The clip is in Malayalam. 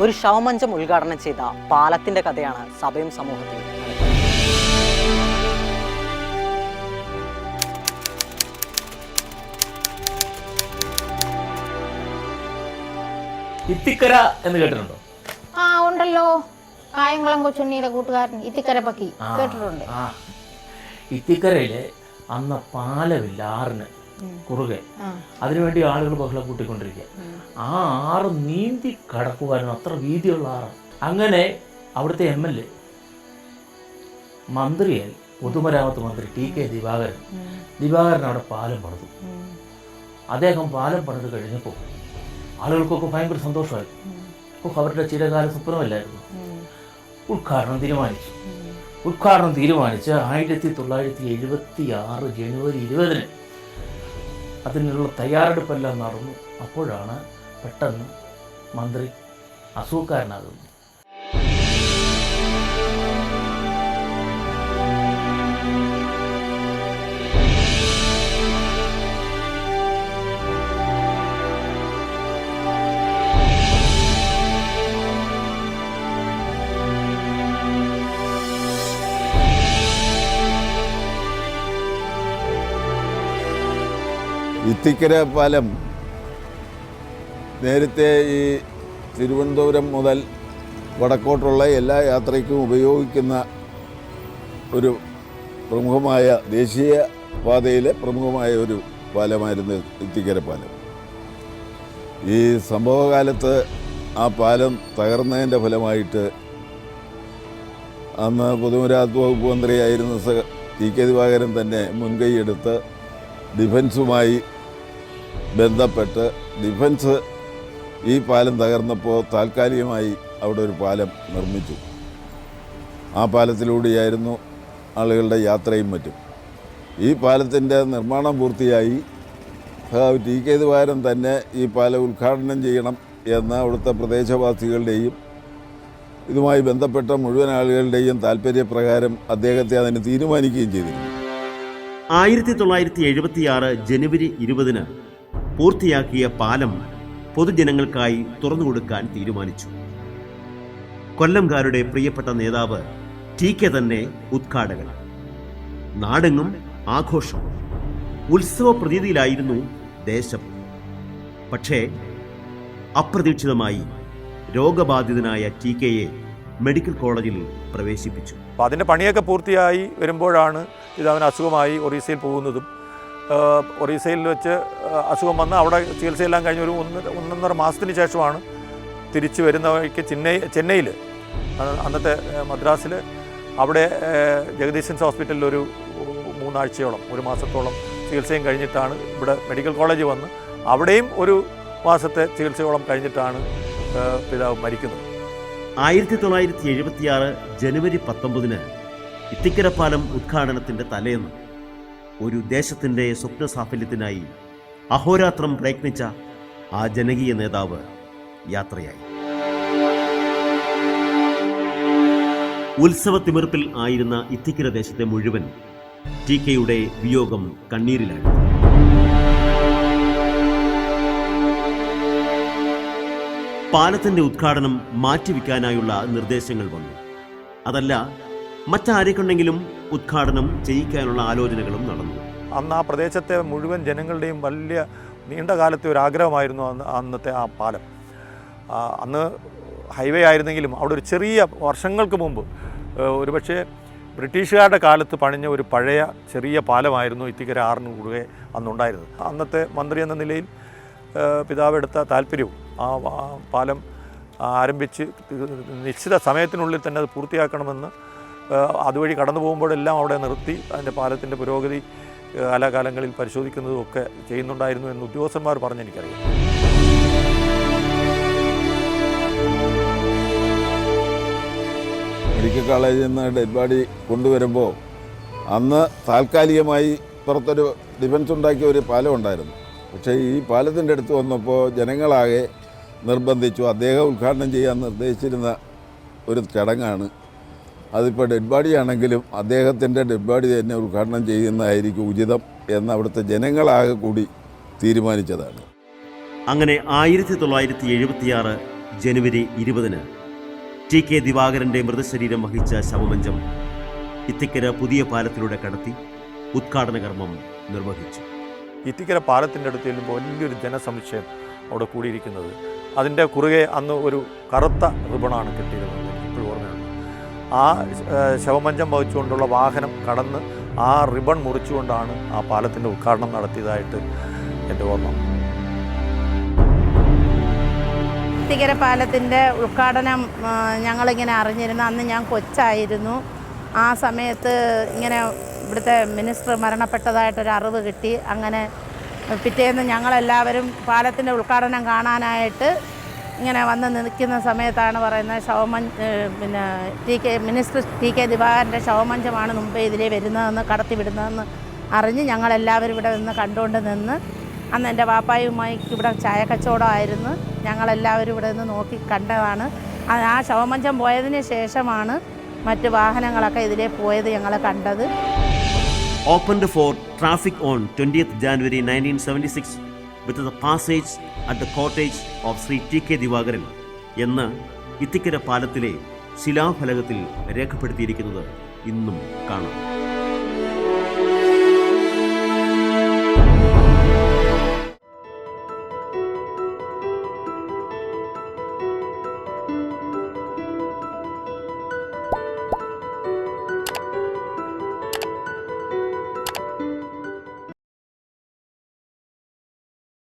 ഒരു ശവമഞ്ചം ഉദ്ഘാടനം ചെയ്ത പാലത്തിന്റെ കഥയാണ് സഭയും സമൂഹത്തിലും ഇത്തിക്കര എന്ന് കേട്ടിട്ടുണ്ടോ? ആ ഉണ്ടല്ലോ. കായംകുളം കൊച്ചുണ്ണിയുടെ കൂട്ടുകാരൻ ഇത്തിക്കര പക്കി ആ, കേട്ടിട്ടുണ്ട്. ഇത്തിക്കരയിൽ അന്ന് പാലമില്ല ആറിന്. കുറുകെ. അതിനുവേണ്ടി ആളുകൾ ബഹളം കൂട്ടിക്കൊണ്ടിരിക്കുക. ആ ആറ് നീന്തി കടക്കുവാനും അത്ര വീതിയുള്ള ആറ് അങ്ങനെ അവിടുത്തെ എം എൽ എ മന്ത്രിയായി. പൊതുമരാമത്ത് മന്ത്രി ടി കെ ദിവാകരൻ. ദിവാകരൻ അവിടെ പാലം പണിതു. അദ്ദേഹം പാലം പണിത് കഴിഞ്ഞപ്പോൾ ആളുകൾക്കൊക്കെ ഭയങ്കര സന്തോഷമായി. ഓ അവരുടെ ചിരകാല സ്വപ്നമല്ലായിരുന്നു ഉദ്ഘാടനം തീരുമാനിച്ചു. ഉദ്ഘാടനം തീരുമാനിച്ച് ആയിരത്തി തൊള്ളായിരത്തി എഴുപത്തി ആറ് ജനുവരി ഇരുപതിന് അതിനുള്ള തയ്യാറെടുപ്പെല്ലാം നടന്നു. അപ്പോഴാണ് പെട്ടെന്ന് മന്ത്രി അസുഖക്കാരനാകുന്നത് ഇത്തിക്കര പാലം നേരത്തെ ഈ തിരുവനന്തപുരം മുതൽ വടക്കോട്ടുള്ള എല്ലാ യാത്രയ്ക്കും ഉപയോഗിക്കുന്ന ഒരു പ്രമുഖമായ ദേശീയ പാതയിലെ പ്രമുഖമായ ഒരു പാലമായിരുന്നു ഇത്തിക്കര പാലം. ഈ സംഭവകാലത്ത് ആ പാലം തകർന്നതിന്റെ ഫലമായിട്ട് അന്ന് പൊതുമരാത്ത് വകുപ്പ് മന്ത്രിയായിരുന്ന ടി കെ ദിവാകരൻ തന്നെ മുൻകൈയെടുത്ത് ഡിഫൻസുമായി ബന്ധപ്പെട്ട് ഡിഫൻസ് ഈ പാലം തകർന്നപ്പോൾ താൽക്കാലികമായി അവിടെ ഒരു പാലം നിർമ്മിച്ചു. ആ പാലത്തിലൂടെയായിരുന്നു ആളുകളുടെ യാത്രയും മറ്റും. ഈ പാലത്തിന്റെ നിർമ്മാണം പൂർത്തിയായി. ടി കെ ദ്വാരം തന്നെ ഈ പാലം ഉദ്ഘാടനം ചെയ്യണം എന്ന അവിടുത്തെ പ്രദേശവാസികളുടെയും ഇതുമായി ബന്ധപ്പെട്ട മുഴുവൻ ആളുകളുടെയും താല്പര്യപ്രകാരം അദ്ദേഹത്തെ അതിന് തീരുമാനിക്കുകയും ചെയ്തിരുന്നു. ആയിരത്തി തൊള്ളായിരത്തി എഴുപത്തിയാറ് ജനുവരി ഇരുപതിന് പൂർത്തിയാക്കിയ പാലം പൊതുജനങ്ങൾക്കായി തുറന്നുകൊടുക്കാൻ തീരുമാനിച്ചു. കൊല്ലംകാരുടെ പ്രിയപ്പെട്ട നേതാവ് ടി കെ തന്നെ ഉദ്ഘാടകൻ. നാടെങ്ങും ആഘോഷം. ഉത്സവ പ്രതീതിയിലായിരുന്നു ദേശം. പക്ഷേ അപ്രതീക്ഷിതമായി രോഗബാധിതനായ ടി കെയെ മെഡിക്കൽ കോളേജിൽ പ്രവേശിപ്പിച്ചു. അപ്പോൾ അതിന്റെ പണിയൊക്കെ പൂർത്തിയായി വരുമ്പോഴാണ് ഇത് അവൻ അസുഖമായി ഒറീസയിൽ പോകുന്നതും ഒറീസയിൽ വെച്ച് അസുഖം വന്ന് അവിടെ ചികിത്സയെല്ലാം കഴിഞ്ഞ് ഒരു ഒന്ന് ഒന്നൊന്നര മാസത്തിന് ശേഷമാണ് തിരിച്ചു വരുന്ന വഴിക്ക് ചെന്നൈ ചെന്നൈയിൽ അന്നത്തെ മദ്രാസിൽ അവിടെ ജഗദീശൻസ് ഹോസ്പിറ്റലിൽ ഒരു മൂന്നാഴ്ചയോളം ഒരു മാസത്തോളം ചികിത്സയും കഴിഞ്ഞിട്ടാണ് ഇവിടെ മെഡിക്കൽ കോളേജ് വന്ന് അവിടെയും ഒരു മാസത്തെ ചികിത്സയോളം കഴിഞ്ഞിട്ടാണ് പിതാവ് മരിക്കുന്നത്. ആയിരത്തി തൊള്ളായിരത്തി എഴുപത്തിയാറ് ജനുവരി പത്തൊമ്പതിന് ഇത്തിക്കരപ്പാലം ഉദ്ഘാടനത്തിന്റെ തലേന്ന് ഒരു ദേശത്തിന്റെ സ്വപ്ന സാഫല്യത്തിനായി അഹോരാത്രം പ്രയത്നിച്ച ആ ജനകീയ നേതാവ് യാത്രയായി. ഉത്സവ തിമിർപ്പിൽ ആയിരുന്ന ഇത്തിക്കര ദേശത്തെ മുഴുവൻ ടി കെയുടെ വിയോഗം കണ്ണീരിലാണ് പാലത്തിന്റെ ഉദ്ഘാടനം മാറ്റിവെക്കാനായുള്ള നിർദ്ദേശങ്ങൾ വന്നു. അതല്ല മറ്റാരെ കൊണ്ടെങ്കിലും ഉദ്ഘാടനം ചെയ്യിക്കാനുള്ള ആലോചനകളും നടന്നു. അന്ന് ആ പ്രദേശത്തെ മുഴുവൻ ജനങ്ങളുടെയും വലിയ നീണ്ട കാലത്തെ ഒരു ആഗ്രഹമായിരുന്നു അന്ന് അന്നത്തെ ആ പാലം. അന്ന് ഹൈവേ ആയിരുന്നെങ്കിലും അവിടെ ഒരു ചെറിയ വർഷങ്ങൾക്ക് മുമ്പ് ഒരുപക്ഷെ ബ്രിട്ടീഷുകാരുടെ കാലത്ത് പണിഞ്ഞ ഒരു പഴയ ചെറിയ പാലമായിരുന്നു ഇത്തിക്കര ആറിന് കുറുകെ അന്നുണ്ടായിരുന്നത്. അന്നത്തെ മന്ത്രി എന്ന നിലയിൽ ഏഹ്, പിതാവ് എടുത്ത താല്പര്യവും ആ പാലം ആരംഭിച്ച് നിശ്ചിത സമയത്തിനുള്ളിൽ തന്നെ അത് പൂർത്തിയാക്കണമെന്ന് അതുവഴി കടന്നു പോകുമ്പോഴെല്ലാം അവിടെ നിർത്തി അതിന്റെ പാലത്തിന്റെ പുരോഗതി കാലാകാലങ്ങളിൽ പരിശോധിക്കുന്നതും ഒക്കെ ചെയ്യുന്നുണ്ടായിരുന്നു എന്ന് ഉദ്യോഗസ്ഥന്മാർ പറഞ്ഞെനിക്കറിയാം മെഡിക്കൽ കോളേജിൽ നിന്ന് ഡെഡ് ബോഡി കൊണ്ടുവരുമ്പോൾ അന്ന് താൽക്കാലികമായി പുറത്തൊരു ഡിഫൻസ് ഉണ്ടാക്കിയ ഒരു പാലം ഉണ്ടായിരുന്നു. പക്ഷേ ഈ പാലത്തിന്റെ അടുത്ത് വന്നപ്പോൾ ജനങ്ങളാകെ നിർബന്ധിച്ചു. അദ്ദേഹം ഉദ്ഘാടനം ചെയ്യാൻ നിർദ്ദേശിച്ചിരുന്ന ഒരു ചടങ്ങാണ് അതിപ്പോൾ ഡെഡ് ബോഡി ആണെങ്കിലും അദ്ദേഹത്തിന്റെ ഡെഡ് ബോഡി തന്നെ ഉദ്ഘാടനം ചെയ്യുന്നതായിരിക്കും ഉചിതം എന്ന് അവിടുത്തെ ജനങ്ങളാകെ കൂടി തീരുമാനിച്ചതാണ്. അങ്ങനെ ആയിരത്തി തൊള്ളായിരത്തി എഴുപത്തിയാറ് ജനുവരി ഇരുപതിന് ടി കെ ദിവാകരന്റെ മൃതശരീരം വഹിച്ച ശവമഞ്ചം ഇത്തിക്കര പുതിയ പാലത്തിലൂടെ കടത്തി ഉദ്ഘാടന കർമ്മം നിർവഹിച്ചു. ഇത്തിക്കര പാലത്തിന്റെ അടുത്ത് ചെല്ലുമ്പോൾ വലിയൊരു ജനസമുച്ചയം അവിടെ കൂടിയിരിക്കുന്നത്. അതിന്റെ കുറുകെ അന്ന് ഒരു കറുത്ത റിബണാണ് കെട്ടിയിരുന്നത്. ആ ശവമഞ്ചം വഹിച്ചുകൊണ്ടുള്ള വാഹനം കടന്ന് ആ റിബൺ മുറിച്ചുകൊണ്ടാണ് ആ പാലത്തിന്റെ ഉദ്ഘാടനം നടത്തിയതായിട്ട് എന്റെ ഓർമ്മ. ഇത്തിക്കര പാലത്തിന്റെ ഉദ്ഘാടനം ഞങ്ങളിങ്ങനെ അറിഞ്ഞിരുന്നു. അന്ന് ഞാൻ കൊച്ചായിരുന്നു. ആ സമയത്ത് ഇങ്ങനെ ഇവിടുത്തെ മിനിസ്റ്റർ മരണപ്പെട്ടതായിട്ടൊരു അറിവ് കിട്ടി. അങ്ങനെ പിറ്റേന്ന് ഞങ്ങളെല്ലാവരും പാലത്തിന്റെ ഉദ്ഘാടനം കാണാനായിട്ട് ഇങ്ങനെ വന്ന് നിൽക്കുന്ന സമയത്താണ് പറയുന്നത് ശവമഞ്ച പിന്നെ T K minister T K ദിവാകരന്റെ ശവമഞ്ചമാണ് മുമ്പേ ഇതിലേ വരുന്നതെന്ന് കടത്തി വിടുന്നതെന്ന് അറിഞ്ഞ് ഞങ്ങളെല്ലാവരും ഇവിടെ നിന്ന് കണ്ടുകൊണ്ട് നിന്ന് അന്ന് എന്റെ വാപ്പായുമായി ഇവിടെ ചായ കച്ചവടമായിരുന്നു ഞങ്ങളെല്ലാവരും ഇവിടെ നിന്ന് നോക്കി കണ്ടതാണ്. ആ- ശവമഞ്ചം പോയതിന് ശേഷമാണ് മറ്റ് വാഹനങ്ങളൊക്കെ ഇതിലേ പോയത് ഞങ്ങൾ കണ്ടത്. Opened for traffic on 20th January 1976 with the passage at the cottage of Shri T K Divakaran എന്ന് ഇത്തിക്കര പാലത്തിലെ ശിലാഫലകത്തിൽ രേഖപ്പെടുത്തിയിരിക്കുന്നത് ഇന്നും കാണാം.